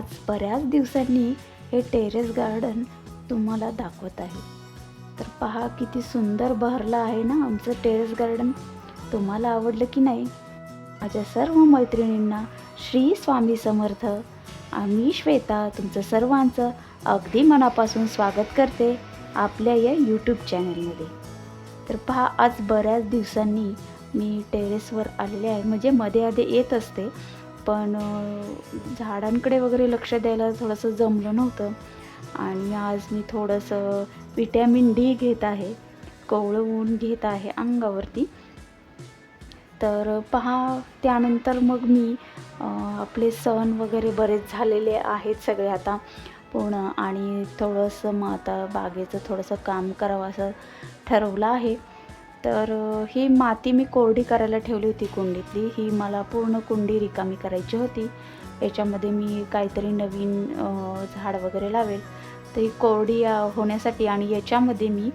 आज बऱ्याच दिवसांनी हे टेरेस गार्डन तुम्हाला दाखवत आहे. तर पहा किती सुंदर बहरलं आहे ना आमचं टेरेस गार्डन. तुम्हाला आवडलं की नाही? माझ्या सर्व मैत्रिणींना श्री स्वामी समर्थ. आम्ही श्वेता तुमचं सर्वांचं अगदी मनापासून स्वागत करते आपल्या या यूट्यूब चॅनलमध्ये तर पहा आज बऱ्याच दिवसांनी मी टेरेसवर आलेले आहे. म्हणजे मध्ये आधी येत असते. पण झाडांकडे वगैरे लक्ष द्यायला थोडंसं जमलं नव्हतं. आणि आज मी थोडंसं विटॅमिन डी घेत आहे. कोवळं ऊन घेत आहे अंगावरती. तर पहा त्यानंतर मग मी आपले सण वगैरे बरेच झालेले आहेत सगळे आता. पूर्ण आणि थोडंसं मग आता बागेचं थोडंसं काम करावं असं ठरवलं आहे. तर ही माती मी कोरडी करायला ठेवली होती कुंडीतली. ही मला पूर्ण कुंडी रिकामी करायची होती. याच्यामध्ये मी काहीतरी नवीन झाड वगैरे लावेल. तर ही कोरडी होण्यासाठी आणि याच्यामध्ये मी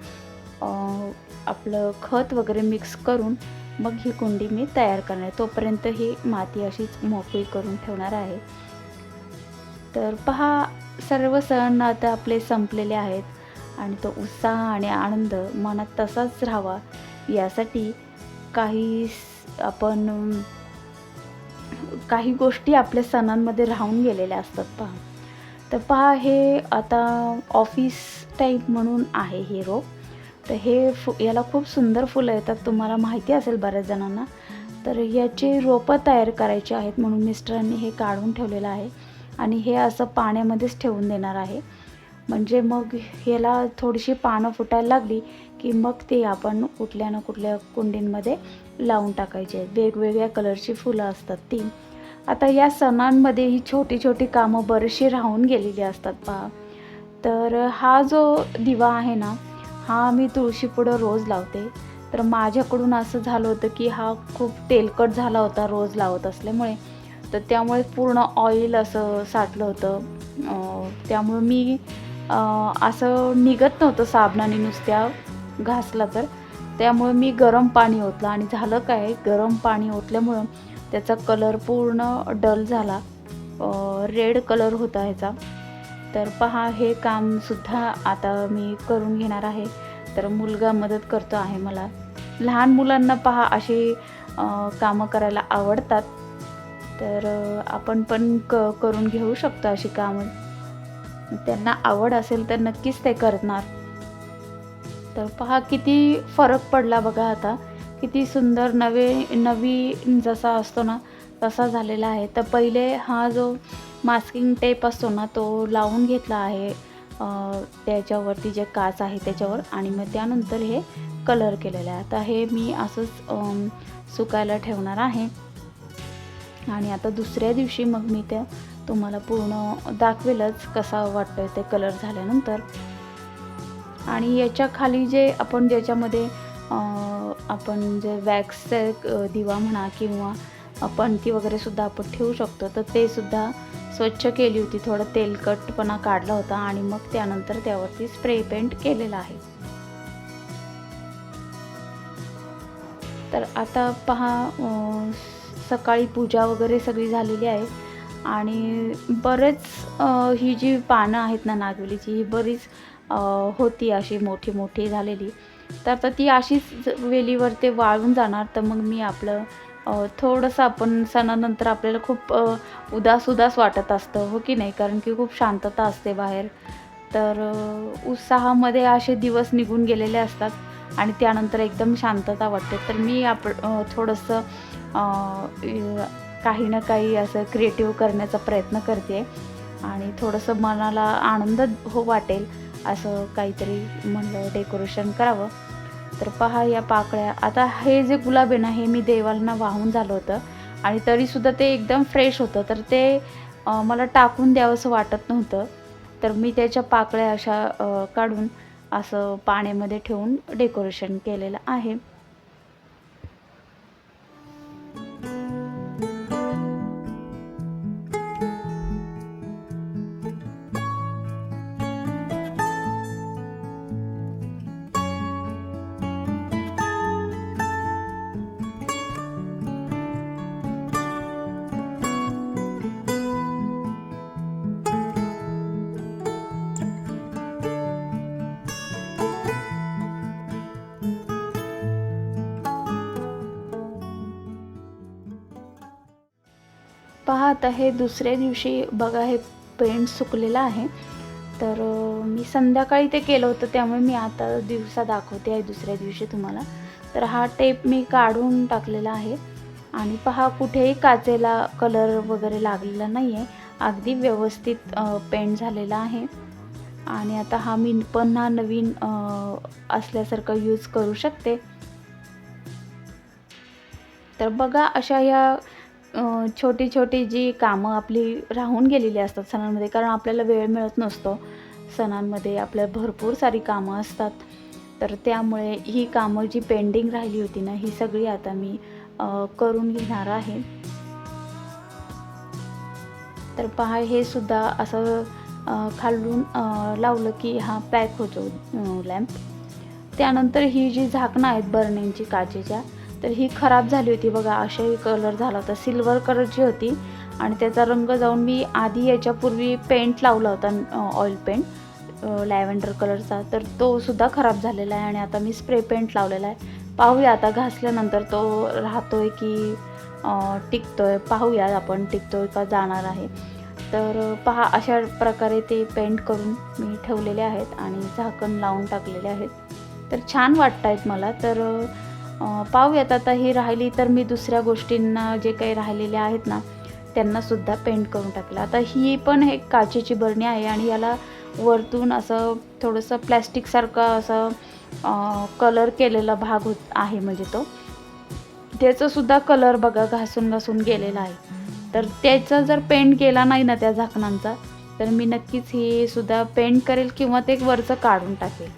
आपलं खत वगैरे मिक्स करून मग ही कुंडी मी तयार करणार आहे. तोपर्यंत ही माती अशीच मोकळी करून ठेवणार आहे. तर पहा सर्व सण आता आपले संपलेले आहेत. आणि तो उत्साह आणि आनंद मनात तसाच राहावा. यासाठी काही आपण काही गोष्टी आपल्या सणांमध्ये राहून गेलेल्या असतात पहा. तर पहा हे आता ऑफिस टाईप म्हणून आहे हे रोप तर हे फु याला खूप सुंदर फुलं येतात. तुम्हाला माहिती असेल बऱ्याच जणांना. तर याचे रोपं तयार करायचे आहेत म्हणून मिस्टरांनी हे काढून ठेवलेलं आहे. आणि हे असं पाण्यामध्येच ठेवून देणार आहे. म्हणजे मग ह्याला थोडीशी पानं फुटायला लागली की मग ते आपण कुठल्या ना कुठल्या कुंडींमध्ये लावून टाकायचे. आहेत वेगवेगळ्या कलरची फुलं असतात ती. आता या सणांमध्ये ही छोटी छोटी कामं बरीचशी राहून गेलेली असतात पहा. तर हा जो दिवा आहे ना हा मी तुळशीपुढं रोज लावते. तर माझ्याकडून असं झालं होतं की हा खूप तेलकट झाला होता रोज लावत असल्यामुळे. तर त्यामुळे पूर्ण ऑइल असं साठलं होतं. त्यामुळे मी असं निघत नव्हतं साबणाने नुसत्या घासला तर. त्यामुळे मी गरम पाणी ओतलं आणि झालं काय गरम पाणी ओतल्यामुळं त्याचा कलर पूर्ण डल झाला. रेड कलर होता ह्याचा. तर पहा हे कामसुद्धा आता मी करून घेणार आहे. तर मुलगा मदत करतो आहे मला. लहान मुलांना पहा अशी कामं करायला आवडतात. तर आपण पण क करून घेऊ शकतो अशी कामं. त्यांना आवड असेल तर नक्कीच ते करणार. तर पहा किती फरक पडला बघा आता. किती सुंदर नवे नवी जसा असतो ना तसा झालेला आहे. तर पहिले हा जो मास्किंग टेप असतो ना तो लावून घेतला आहे त्याच्यावरती जे काच आहे त्याच्यावर आणि मग त्यानंतर हे कलर केलेलं आहे. आता हे मी असंच सुकायला ठेवणार आहे. आणि आता दुसऱ्या दिवशी मग मी त्या तुम्हाला पूर्ण दाखवेलच कसा वाटतोय ते कलर झाल्यानंतर. आणि याच्या खाली जे आपण ज्याच्यामध्ये आपण जे वॅक्सचे दिवा म्हणा किंवा पणती वगैरे सुद्धा आपण ठेवू शकतो तर ते सुद्धा स्वच्छ केली होती. थोडं तेलकटपणा काढला होता आणि मग त्यानंतर त्यावरती स्प्रे पेंट केलेला आहे. तर आता पहा सकाळी पूजा वगैरे सगळी झालेली आहे. आणि बरेच ही जी पानं आहेत ना नागवेलीची ही बरीच होती अशी मोठी मोठी झालेली. तर आता ती अशीच वेलीवर ते वाळून जाणार तर मग मी आपलं थोडंसं आपण सणानंतर आपल्याला खूप उदास उदास वाटत असतं हो की नाही? कारण की खूप शांतता असते बाहेर. तर उत्साहामध्ये असे दिवस निघून गेलेले असतात आणि त्यानंतर एकदम शांतता वाटते. तर मी आप थोडंसं काही ना काही असं क्रिएटिव्ह करण्याचा प्रयत्न करते. आणि थोडंसं मनाला आनंद हो वाटेल असं काहीतरी म्हणलं डेकोरेशन करावं. तर पहा या पाकळ्या. आता हे जे गुलाब आहे ना हे मी देवाला वाहून झालं होतं. आणि तरीसुद्धा ते एकदम फ्रेश होतं. तर ते मला टाकून द्यावंसं वाटत नव्हतं. तर मी त्याच्या पाकळ्या अशा काढून असं पाण्यामध्ये ठेवून डेकोरेशन केलेलं आहे. आता हे दुसऱ्या दिवशी बघा हे पेंट सुकलेलं आहे. तर मी संध्याकाळी ते केलं होतं त्यामुळे मी आता दिवसा दाखवते आहे दुसऱ्या दिवशी तुम्हाला. तर हा टेप मी काढून टाकलेला आहे. आणि पहा कुठेही काचेला कलर वगैरे लागलेला नाही आहे अगदी व्यवस्थित पेंट झालेला आहे. आणि आता हा मी पण हा नवीन असल्यासारखं यूज करू शकते. तर बघा अशा या छोटी छोटी जी कामं आपली राहून गेलेली असतात सणांमध्ये कारण आपल्याला वेळ मिळत नसतो. सणांमध्ये आपल्या भरपूर सारी कामं असतात. तर त्यामुळे ही कामं जी पेंडिंग राहिली होती ना ही सगळी आता मी करून घेणार आहे. तर पहा हे सुद्धा असं खालून लावलं की हा पॅक होतो लॅम्प. त्यानंतर ही जी झाकणं आहेत बर्निंगची काचेच्या तर ही खराब झाली होती बघा अशाही कलर झाला होता. सिल्वर कलरची होती आणि त्याचा रंग जाऊन मी आधी याच्यापूर्वी पेंट लावला होता ऑइल पेंट लॅव्हेंडर कलरचा तर तो सुद्धा खराब झालेला आहे आणि आता मी स्प्रे पेंट लावलेला आहे. पाहूया आता घासल्यानंतर तो राहतोय की टिकतोय. पाहूया आपण टिकतोय का जाणार आहे. तर पहा अशा प्रकारे ते पेंट करून मी ठेवलेले आहेत आणि झाकण लावून टाकलेले आहेत. तर छान वाटत आहेत मला. तर पाहूयात. आता ही राहिली तर मी दुसऱ्या गोष्टींना जे काही राहिलेले आहेत ना त्यांनासुद्धा पेंट करून टाकलं. आता ही पण एक काचेची बरणी आहे आणि याला वरतून असं थोडंसं प्लॅस्टिकसारखं असं कलर केलेला भाग होत आहे म्हणजे तो. त्याचंसुद्धा कलर बघा घासून घासून गेलेला आहे. तर त्याचा जर पेंट केला नाही ना त्या झाकणांचा तर मी नक्कीच हे सुद्धा पेंट करेल किंवा ते वरचं काढून टाकेल.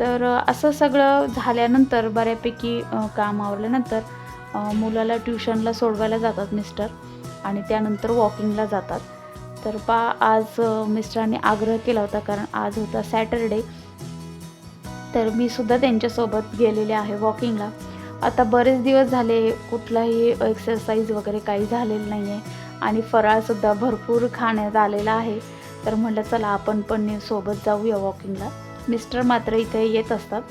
तर असं सगळं झाल्यानंतर बऱ्यापैकी काम आवरल्यानंतर मुलाला ट्युशनला सोडवायला जातात मिस्टर आणि त्यानंतर वॉकिंगला जातात. तर पा आज मिस्टरांनी आग्रह केला होता कारण आज होता सॅटरडे. तर मी सुद्धा त्यांच्यासोबत गेलेले आहे वॉकिंगला. आता बरेच दिवस झाले कुठलाही एक्सरसाइज वगैरे काही झालेलं नाही आहे आणि फराळसुद्धा भरपूर खाण्यात आलेला आहे. तर म्हटलं चला आपण पण सोबत जाऊया वॉकिंगला. मिस्टर मात्र इथे येत असतात.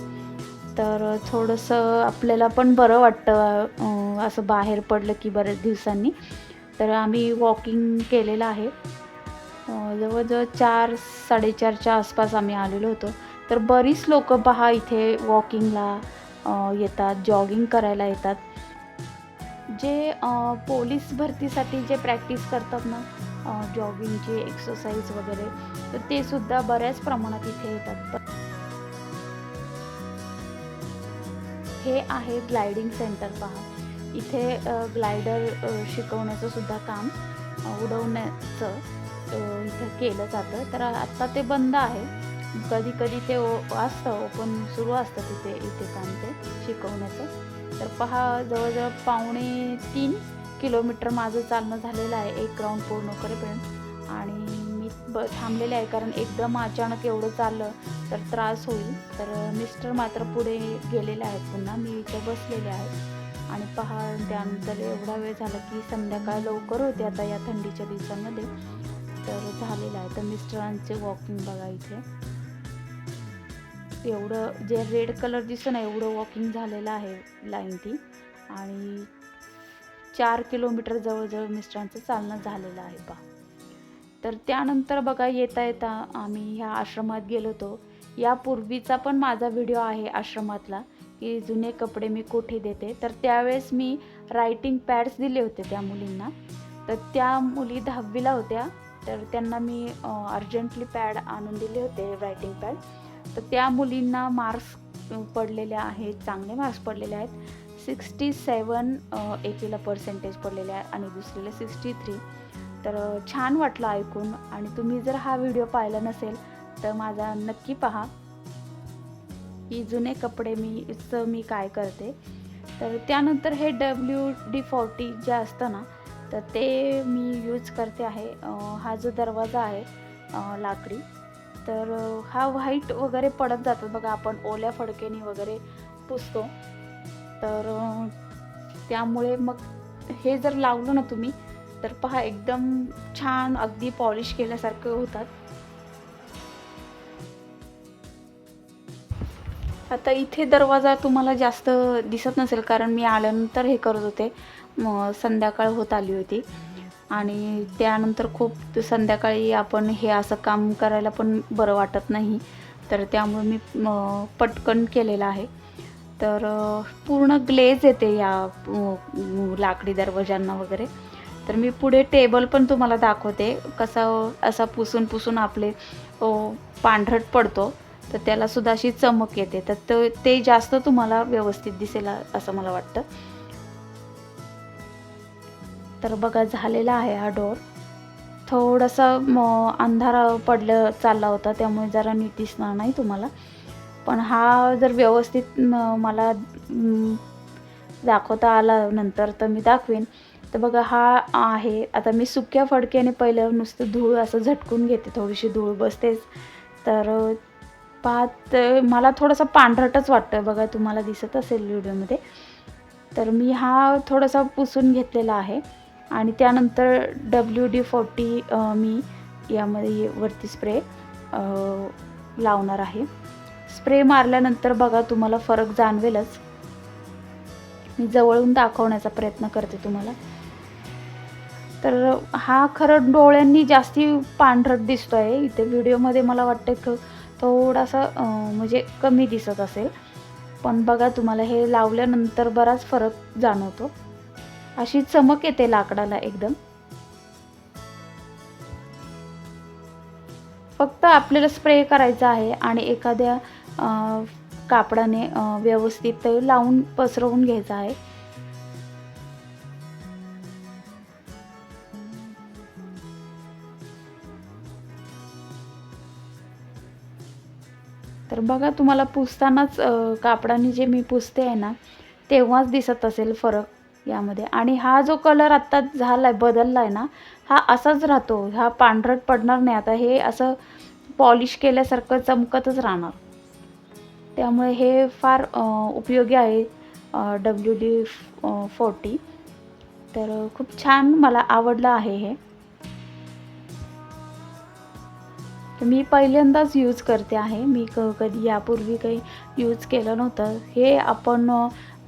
तर थोडंसं आपल्याला पण बरं वाटतं असं बाहेर पडलं की बऱ्याच दिवसांनी. तर आम्ही वॉकिंग केलेलं आहे. जवळजवळ चार साडेचारच्या आसपास आम्ही आलेलो होतो. तर बरीच लोक पहा इथे वॉकिंगला येतात जॉगिंग करायला येतात. जे पोलीस भरतीसाठी जे प्रॅक्टिस करतात ना जॉगिंगची एक्सरसाइज वगैरे तर ते सुद्धा बऱ्याच प्रमाणात इथे येतात. हे आहे ग्लायडिंग सेंटर पहा. इथे ग्लायडर शिकवण्याचं सुद्धा काम उडवण्याचं इथे केलं जातं. तर आत्ता ते बंद आहे. कधी कधी ते ओ- असतं ओपन सुरू असतं तिथे इथे काम ते शिकवण्याचं. तर पहा जवळजवळ पावणे तीन किलोमीटर माझं चालणं झालेलं आहे एक राऊंड पूर्ण करेपर्यंत. आणि मी ब थांबलेले आहे कारण एकदम अचानक एवढं चाललं तर त्रास होईल. तर मिस्टर मात्र पुढे गेलेले आहेत पुन्हा. मी इथे बसलेले आहे. आणि पहा त्यानंतर एवढा वेळ झाला की संध्याकाळ लवकर होते आता या थंडीच्या दिवसांमध्ये. तर झालेलं आहे. तर मिस्टरांचे वॉकिंग बघा इथे. एवढं जे रेड कलर दिसतं ना एवढं वॉकिंग झालेलं आहे लाईन ती. आणि चार किलोमीटर जवळजवळ मिस्टरांचं चालणं झालेलं आहे पहा. तर त्यानंतर बघा येता येता आम्ही ह्या आश्रमात गेलो होतो. यापूर्वीचा पण माझा व्हिडिओ आहे आश्रमातला की जुने कपडे मी कुठे देते. तर त्यावेळेस मी रायटिंग पॅड्स दिले होते त्या मुलींना. तर त्या मुली दहावीला होत्या. तर त्यांना मी अर्जंटली पॅड आणून दिले होते रायटिंग पॅड तर त्या मुलींना मार्क्स पडलेले आहेत चांगले मार्क्स पडलेले आहेत. सिक्स्टी सेवन एकीला पर्सेंटेज पडलेले आहे आणि दुसरीला सिक्स्टी थ्री तर छान वाटलं ऐकून आणि तुम्ही जर हा व्हिडिओ पाहिला नसेल तर माझा नक्की पहा. की जुने कपडे मी चं मी काय करते. तर त्यानंतर हे डब्ल्यू डी फॉर्टी जे असतं ना तर ते मी यूज करते आहे. हा जो दरवाजा आहे लाकडी. तर हा व्हाईट वगैरे पडत जातो. बघा आपण ओल्या फडकेनी वगैरे पुसतो. तर त्यामुळे मग हे जर लावलं ना तुम्ही तर पहा एकदम छान अगदी पॉलिश केल्यासारखं होतात. आता इथे दरवाजा तुम्हाला जास्त दिसत नसेल कारण मी आल्यानंतर हे करत होते. मग संध्याकाळ होत आली होती. आणि त्यानंतर खूप संध्याकाळी आपण हे असं काम करायला पण बरं वाटत नाही. तर त्यामुळे मी पटकन केलेलं आहे. तर पूर्ण ग्लेज येते या लाकडी दरवाजांना वगैरे. तर मी पुढे टेबल पण तुम्हाला दाखवते कसा असा पुसून पुसून आपले पांढरट पडतो. तर त्याला सुद्धा अशी चमक येते. तर ते- ते जास्त तुम्हाला व्यवस्थित दिसेल असं मला वाटतं. तर बघा झालेला आहे हा डोर. थोडासा म अंधार पडलं चालला होता. त्यामुळे जरा नीट दिसणार नाही तुम्हाला. पण हा जर व्यवस्थित मला दाखवता आला नंतर तर मी दाखवेन. तर बघा हा आहे. आता मी सुक्या फडक्याने पहिलं नुसतं धूळ असं झटकून घेते थोडीशी धूळ बसतेच. तर पाहत मला थोडासा पांढरटच वाटतं बघा तुम्हाला दिसत असेल व्हिडिओमध्ये. तर मी हा थोडासा पुसून घेतलेला आहे. आणि त्यानंतर डब्ल्यू डी फोर्टी मी यामध्ये वरती स्प्रे लावणार आहे. स्प्रे मारल्यानंतर बघा तुम्हाला फरक जाणवेलच. मी जवळून दाखवण्याचा प्रयत्न करते तुम्हाला. तर हा खरं डोळ्यांनी जास्ती पांढरट दिसतो आहे इथे व्हिडिओमध्ये मला वाटतं की थोडासा म्हणजे कमी दिसत असेल. पण बघा तुम्हाला हे लावल्यानंतर बराच फरक जाणवतो. अशी चमक येते लाकडाला एकदम. फक्त आपल्याला स्प्रे करायचा आहे आणि एखाद्या कापडाने व्यवस्थित ते लावून पसरवून घ्यायचं आहे. तर बघा तुम्हाला पुसतानाच कापडाने जे मी पुसते आहे ना तेव्हाच दिसत असेल फरक यामध्ये. आणि हा जो कलर आत्ता झाला आहे बदलला आहे ना हा असाच राहतो. हा पांढरट पडणार नाही. आता हे असं पॉलिश केल्यासारखं चमकतच राहणार. त्यामुळे हे फार उपयोगी आहे डब्ल्यू डी फोर्टी. तर खूप छान मला आवडलं आहे हे. तर मी पहिल्यांदाच यूज करते आहे. मी क कधी यापूर्वी काही यूज केलं नव्हतं. हे आपण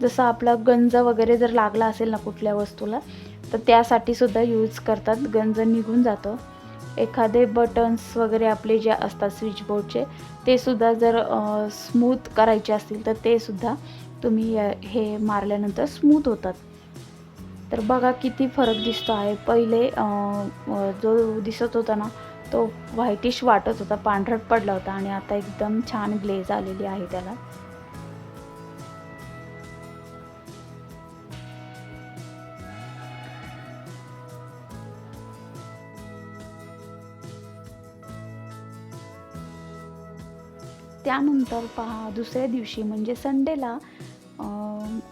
जसं आपला गंज वगैरे जर लागला असेल ना कुठल्या वस्तूला तर त्यासाठी सुद्धा यूज करतात. गंज निघून जातो. एखादे बटन्स वगैरे आपले जे असतात स्विचबोर्डचे ते सुद्धा जर स्मूथ करायचे असतील तर ते सुद्धा तुम्ही हे मारल्यानंतर स्मूथ होतात. तर बघा किती फरक दिसतो आहे. पहिले जो दिसत होता ना तो व्हाईटिश वाटत होता पांढरट पडला होता आणि आता एकदम छान ग्लेज आलेली आहे त्याला. त्यानंतर पहा दुसऱ्या दिवशी म्हणजे संडेला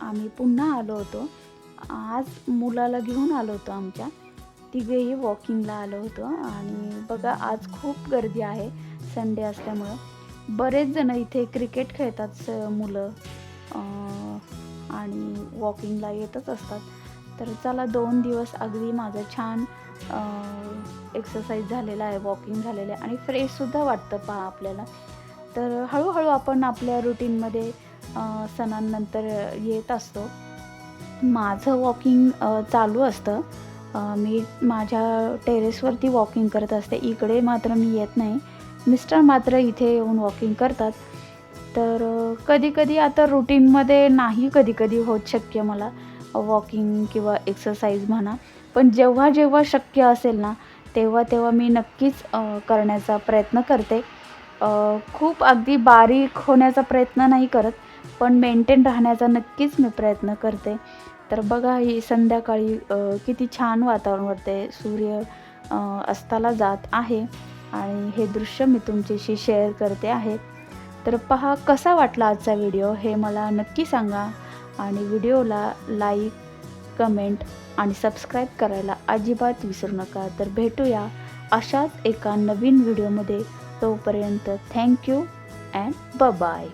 आम्ही पुन्हा आलो होतो. आज मुलाला घेऊन आलो होतो आमच्या. तिघेही वॉकिंगला आलो होतो. आणि बघा आज खूप गर्दी आहे संडे असल्यामुळं. बरेच जण इथे क्रिकेट खेळतात स मुलं. आणि वॉकिंगला येतच असतात. तर चला दोन दिवस अगदी माझं छान एक्सरसाइज झालेला आहे वॉकिंग झालेलं आहे. आणि फ्रेशसुद्धा वाटतं पहा आपल्याला. तर हळूहळू आपण आपल्या रुटीनमध्ये सणांनंतर येत असतो. माझं वॉकिंग चालू असतं. मी माझ्या टेरेसवरती वॉकिंग करत असते. इकडे मात्र मी येत नाही. मिस्टर मात्र इथे येऊन वॉकिंग करतात. तर कधीकधी आता रुटीनमध्ये नाही कधीकधी होत शक्य मला. वॉकिंग किंवा एक्सरसाइज म्हणा. पण जेव्हा जेव्हा शक्य असेल ना तेव्हा तेव्हा मी नक्कीच करण्याचा प्रयत्न करते. खूप अगदी बारीक होण्याचा प्रयत्न नाही करत पण मेंटेन राहण्याचा नक्कीच मी प्रयत्न करते. तर बघा ही संध्याकाळी किती छान वातावरण वाटते सूर्य अस्ताला जात आहे आणि हे दृश्य मी तुमच्याशी शेअर करते आहे. तर पहा कसा वाटला आजचा व्हिडिओ हे मला नक्की सांगा आणि व्हिडिओला लाईक कमेंट आणि सबस्क्राईब करायला अजिबात विसरू नका. तर भेटूया अशाच एका नवीन व्हिडिओमध्ये तोपर्यंत थँक्यू अँड ब बाय